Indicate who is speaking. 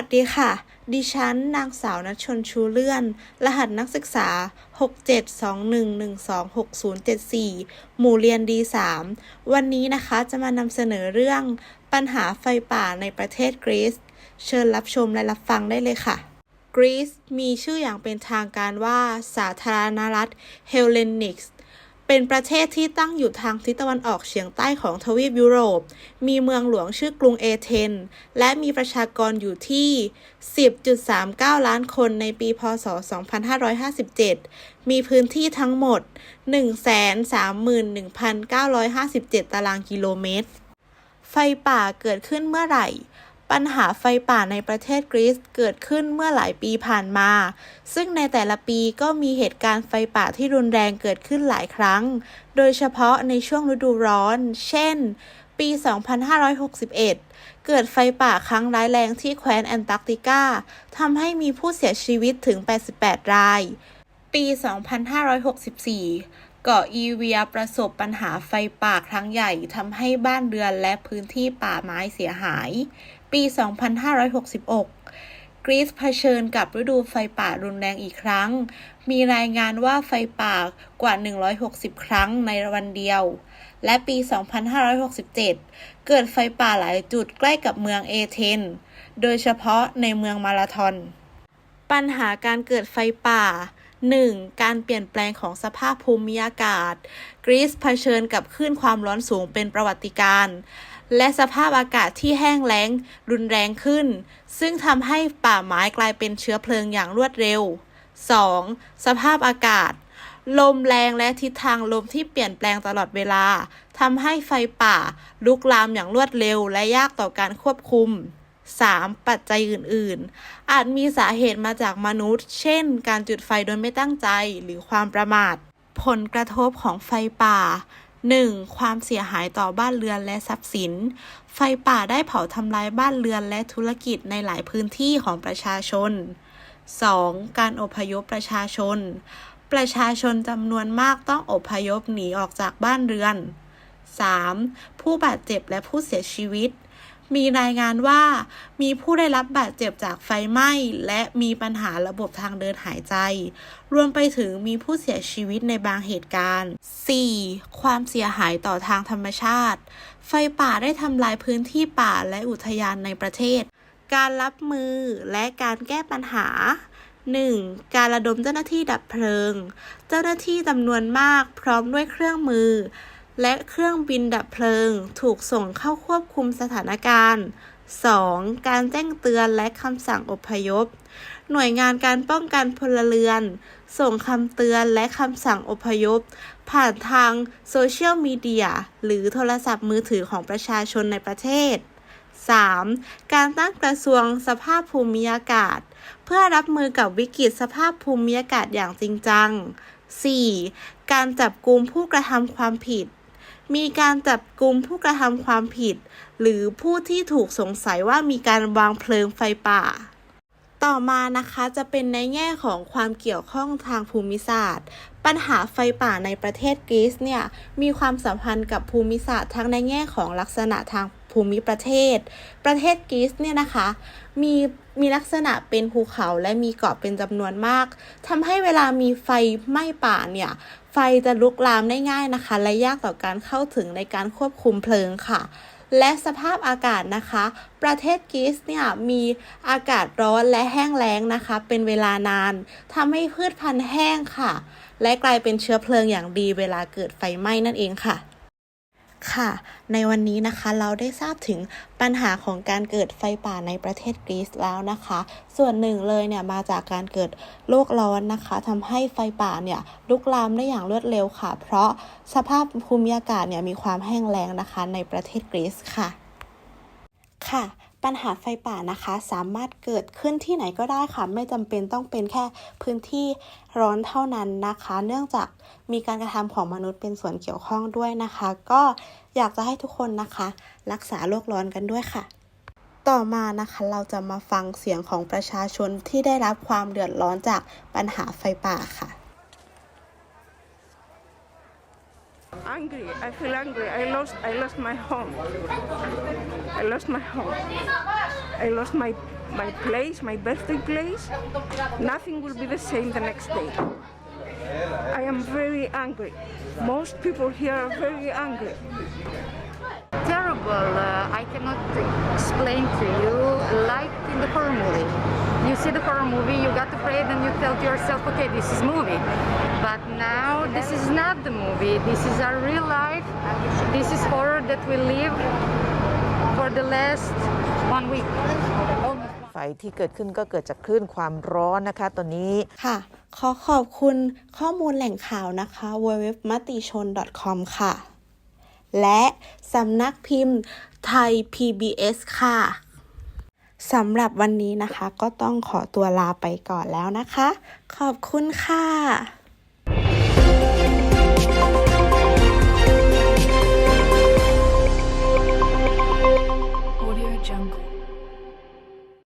Speaker 1: วัสดีค่ะ ดิฉันนางสาวนัชชนชูเลื่อน รหัสนักศึกษา 6721126074 หมู่เรียน D3 วันนี้นะคะจะมานำเสนอเรื่องปัญหาไฟป่าในประเทศกรีซ เชิญรับชมและรับฟังได้เลยค่ะ กรีซมีชื่ออย่างเป็นทางการว่าสาธารณรัฐเฮลเลนิกส์ เป็นประเทศที่ตั้งอยู่ทางทิศตะวันออกเฉียงใต้ของทวีปยุโรป มีเมืองหลวงชื่อกรุงเอเธน และมีประชากรอยู่ที่ 10.39 ล้านคนในปี พศ 2557 มีพื้นที่ทั้งหมด 131,957 ตารางกิโลเมตร ไฟป่าเกิดขึ้นเมื่อไหร่ ปัญหาไฟป่าในประเทศกรีซเกิดขึ้นเมื่อหลายปีผ่านมา ซึ่งในแต่ละปีก็มีเหตุการณ์ไฟป่าที่รุนแรงเกิดขึ้นหลายครั้ง โดยเฉพาะในช่วงฤดูร้อน เช่น ปี 2561 เกิดไฟป่าครั้งร้ายแรงที่แคว้นแอนตาร์กติกาทำให้มีผู้เสียชีวิตถึง 88 ราย ปี 2564 เกาะอีเวียประสบปัญหาไฟป่าครั้งใหญ่ทำให้บ้านเรือนและพื้นที่ป่าไม้เสียหาย ปี 2566 กรีซเผชิญกับฤดูไฟป่ารุนแรงอีกครั้ง มีรายงานว่าไฟป่ากว่า 160 ครั้งในวันเดียว และปี 2567 เกิดไฟป่าหลายจุดใกล้กับเมืองเอเธน โดยเฉพาะในเมืองมาราธอน ปัญหาการเกิดไฟป่า 1. การเปลี่ยนแปลงของสภาพภูมิอากาศ กรีซเผชิญกับคลื่นความร้อนสูงเป็นประวัติการณ์และสภาพอากาศที่แห้งแล้ง รุนแรงขึ้น ซึ่งทำให้ป่าไม้กลายเป็นเชื้อเพลิงอย่างรวดเร็ว 2. สภาพอากาศ ลมแรงและทิศทางลมที่เปลี่ยนแปลงตลอดเวลาทำให้ไฟป่า ลุกลามอย่างรวดเร็วและยากต่อการควบคุม 3. ปัจจัยอื่นๆ อาจมีสาเหตุมาจากมนุษย์ เช่น การจุดไฟโดยไม่ตั้งใจหรือความประมาท ผลกระทบของไฟป่า 1. ความเสียหายต่อบ้านเรือนและทรัพย์สิน ไฟป่าได้เผาทำลายบ้านเรือนและธุรกิจในหลายพื้นที่ของประชาชน 2. การอพยพประชาชน ประชาชนจำนวนมากต้องอพยพหนีออกจากบ้านเรือน 3. ผู้บาดเจ็บและผู้เสียชีวิต มีรายงานว่ามีผู้ได้รับบาดเจ็บจากไฟไหม้ และมีปัญหาระบบทางเดินหายใจ รวมไปถึงมีผู้เสียชีวิตในบางเหตุการณ์ 4. ความเสียหายต่อทางธรรมชาติ ไฟป่าได้ทำลายพื้นที่ป่าและอุทยานในประเทศ การรับมือและการแก้ปัญหา 1. การระดมเจ้าหน้าที่ดับเพลิง เจ้าหน้าที่จำนวนมากพร้อมด้วยเครื่องมือ และเครื่องบินดับเพลิงถูกส่งเข้าควบคุมสถานการณ์ 2. การแจ้งเตือนและคำสั่งอพยพ หน่วยงานการป้องกันพลเรือน ส่งคำเตือนและคำสั่งอพยพ ผ่านทางโซเชียลมีเดียหรือโทรศัพท์มือถือของประชาชนในประเทศ 3. การตั้งกระทรวงสภาพภูมิอากาศ เพื่อรับมือกับวิกฤตสภาพภูมิอากาศอย่างจริงจัง 4. การจับกลุมผู้กระทำความผิด มีการจับกลุ่มผู้กระทำความผิด หรือผู้ที่ถูกสงสัยว่ามีการวางเพลิงไฟป่า ต่อมานะคะจะเป็นในแง่ของความเกี่ยวข้องทางภูมิศาสตร์ ปัญหาไฟป่าในประเทศกรีซเนี่ยมีความสัมพันธ์กับภูมิศาสตร์ทั้งในแง่ของลักษณะทาง ภูมิประเทศ ประเทศกรีซเนี่ยนะคะมีมีลักษณะเป็นภูเขาและมีเกาะเป็นจำนวนมากทำให้เวลามีไฟไหม้ป่าเนี่ยไฟจะลุกลามได้ง่ายนะคะ และยากต่อการเข้าถึงในการควบคุมเพลิงค่ะ และสภาพอากาศนะคะ ประเทศกรีซเนี่ยมีอากาศร้อนและแห้งแล้งนะคะ เป็นเวลานานทำให้พืชพันธุ์แห้งค่ะ และกลายเป็นเชื้อเพลิงอย่างดีเวลาเกิดไฟไหม้นั่นเองค่ะ ค่ะ ในวันนี้นะคะเราได้ทราบถึงปัญหาของการเกิดไฟป่าในประเทศกรีซแล้วนะคะ ส่วนหนึ่งเลยเนี่ยมาจากการเกิดโลกร้อนนะคะทำให้ไฟป่าเนี่ยลุกลามได้อย่างรวดเร็วค่ะ เพราะสภาพภูมิอากาศเนี่ยมีความแห้งแล้งนะคะในประเทศกรีซค่ะ ค่ะ ปัญหาไฟป่านะคะ สามารถเกิดขึ้นที่ไหนก็ได้ค่ะ ไม่จำเป็นต้องเป็นแค่พื้นที่ร้อนเท่านั้นนะคะ เนื่องจากมีการกระทำของมนุษย์เป็นส่วนเกี่ยวข้องด้วยนะคะ ก็อยากจะให้ทุกคนนะคะ รักษาโลกร้อนกันด้วยค่ะ ต่อมานะคะเราจะมาฟังเสียงของประชาชนที่ได้รับความเดือดร้อนจากปัญหาไฟป่าค่ะ
Speaker 2: angry. I feel angry. I lost I lost my home. I lost my home. I lost my my place, my birthday place, nothing will be the same the next day. I am very angry. Most people here are very angry.
Speaker 3: terrible. Uh, I cannot explain to you like in the horror movie. You see the horror movie, you got afraid and you tell to yourself, okay, this is movie. But now this is not the movie. This is our real life. This is horror that we live for the last one week. Almost
Speaker 4: ไฟที่เกิดขึ้นก็เกิดจากคลื่นความร้อนนะคะตอนนี้
Speaker 1: ค่ะ ขอขอบคุณข้อมูลแหล่งข่าวนะคะ w w w m a t i c h o n com ค่ะ และสำนักพิมพ์ไทย PBS ค่ะสำหรับวันนี้นะคะก็ต้องขอตัวลาไปก่อนแล้วนะคะ ขอบคุณค่ะ